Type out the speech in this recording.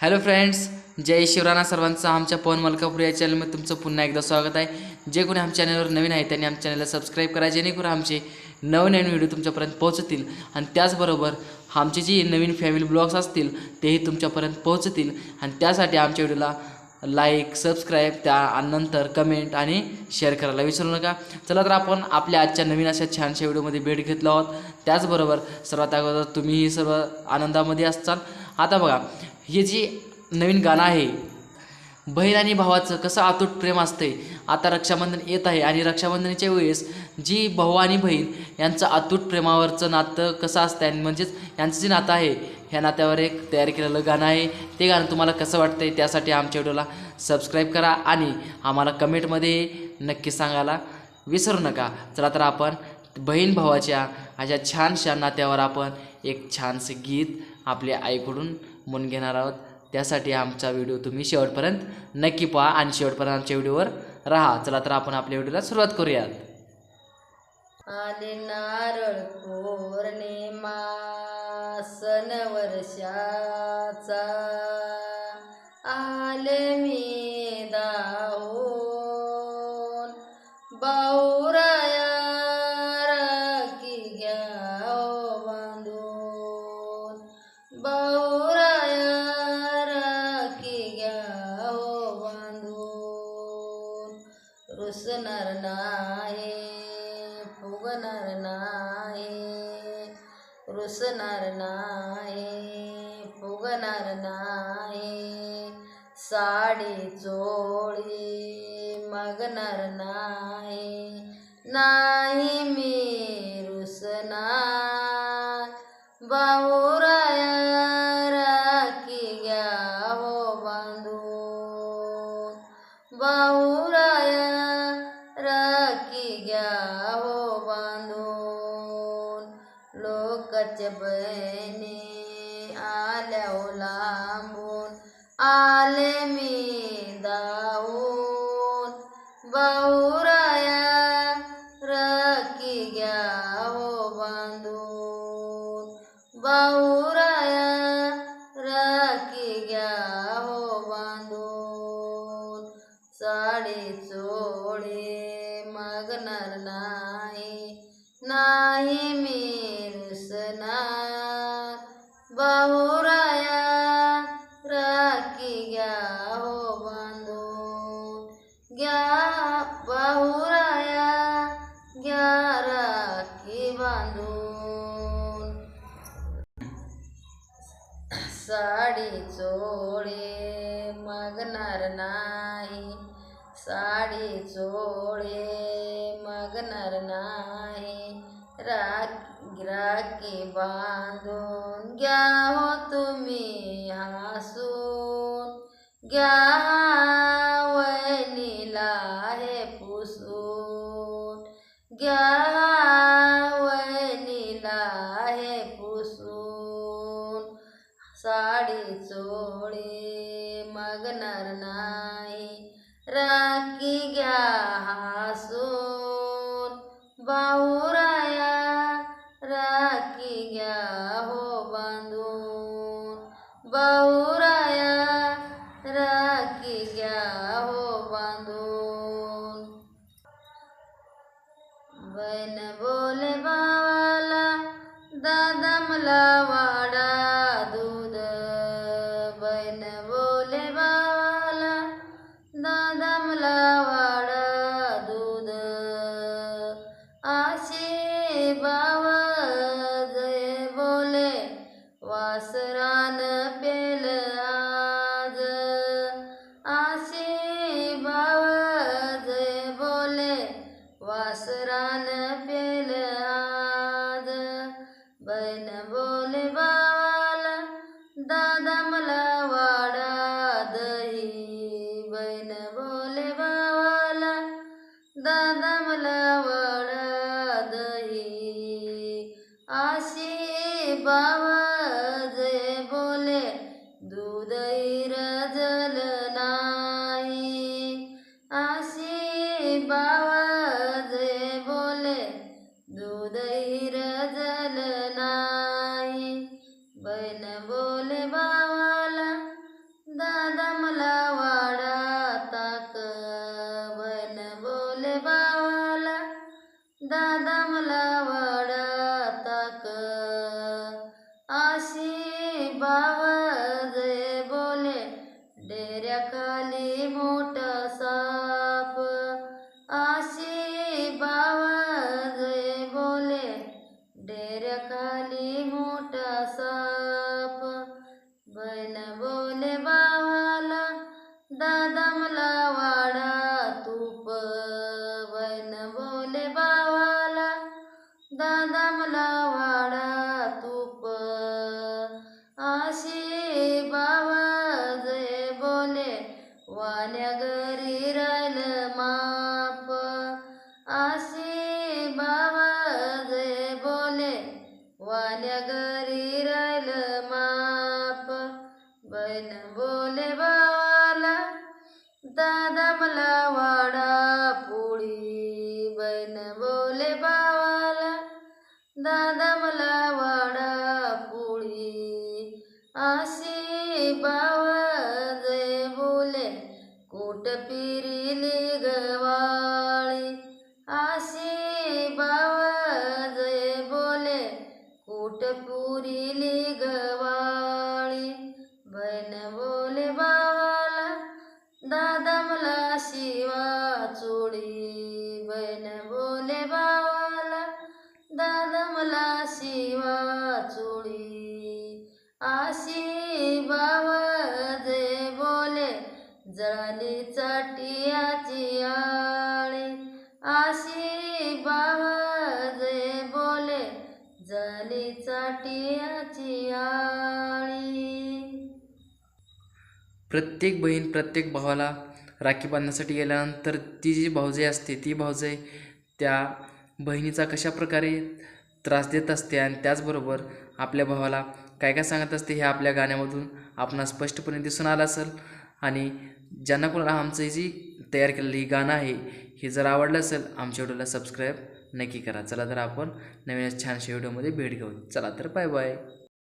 Hello friends जय शिवराणा सर्वांचं आमच्या पवन मलकापूर या चॅनलमध्ये तुमचं पुन्हा एकदा स्वागत आहे. जे कोणी आमच्या चॅनलवर नवीन आहे त्यांनी आमच्या चॅनलला सबस्क्राईब करा जेणेकरून आमचे नवनवीन व्हिडिओ तुमच्यापर्यंत पोहोचतील. आणि त्याचबरोबर आमचे जे नवीन फॅमिली ब्लॉग्स असतील तेही तुमच्यापर्यंत पोहोचतील. आणि त्यासाठी आमच्या व्हिडिओला लाईक सबस्क्राईब त्या नंतर कमेंट आणि शेअर करायला विसरू नका. चला तर आपण आपल्या आजच्या नवीन अशा छानशा व्हिडिओमध्ये भेट घेतलो आहोत. त्याचबरोबर सर्वात अगोदर तुम्हीही सर्व आनंदामध्ये असताल आता बघा हे जे नवीन गाणं आहे बहीण आणि भावाचं कसं अतूट प्रेम असते आता रक्षाबंधन येत आहे आणि रक्षाबंधनाच्या वेळेस जी भाऊ आणि बहीण यांचं अतूट प्रेमावरचं नातं कसं असतं आणि म्हणजेच यांचं जे नातं आहे ह्या नात्यावर एक तयार केलेलं गाणं आहे. ते गाणं तुम्हाला कसं वाटतंय त्यासाठी आमच्या व्हिडिओला सबस्क्राईब करा आणि आम्हाला कमेंटमध्ये नक्की सांगायला विसरू नका. चला तर आपण बहीण भावाच्या अशा छानशा नात्यावर आपण एक छानसं गीत आपल्या आईकडून म्हणून घेणार आहोत. त्यासाठी आमचा व्हिडिओ तुम्ही शेवटपर्यंत नक्की पहा आणि शेवटपर्यंत आमच्या व्हिडिओवर राहा. चला तर आपण आपल्या व्हिडिओला सुरुवात करूयात. आले नारळ कोरणे मासन वर्षा फुगणार नाही रुसणार नाही फुगणार नाही साडी चोळी मागणार नाही नाही बहिणी आल्या लांबून आले मी दाऊन. बहुराया राखी घ्या हो बांधून. बहुराया राखी घ्या हो बांधून. साडी चोळे मागणार नाही ना मागणार नाही. साडी चोळे मागणार नाही. राख राखी बांधून घ्या हो तुम्ही हसून. घ्या वैलीला हे पुसून. घ्या वैलीला हे पुसून. साडी चोळी करणार नाही. राखी घ्या हासून बाहुराया राखी घ्या हो बांधून. बाहुराया वासरान पेल आज. आशे बावा जय बोले वासरान पेल आज. बैन बोले बावाला दादा मला वाडा दही. बैन बोले बावाला दादा मला वाडा दही. आशी बावा बोले दुदैर जल नाही. आशी बावाजे बोले दुदैर जल नाही. बहीण बोले बावाला दादा मला वाडा ताक बहीण बोले बावाला दादा मला Bye. वाडा पोळी बहीण बोले भावाला दादा मला वडा पोळी अशी बावा जय बोले कोट पिरिली गवाळी जळाली चटियाची आळी. आशी बावा बोले जळाली चटियाची आळी. प्रत्येक बहीण प्रत्येक भावाला राखी बांधण्यासाठी गेल्यानंतर ती जी भावजाई असते ती भावजाई त्या बहिणीचा कशा प्रकारे त्रास देत असते आणि त्याचबरोबर आपल्या भावाला काय काय सांगत असते हे आपल्या गाण्यामधून आपणास स्पष्टपणे दिसून आलं असेल. आणि ज्यांना कोणाला आमचं जी तयार केलेली ही गाणं आहे हे जर आवडलं असेल आमच्या व्हिडिओला सबस्क्राईब नक्की करा. चला तर आपण नवीन छानशा व्हिडिओमध्ये भेट घेऊ. चला तर बाय बाय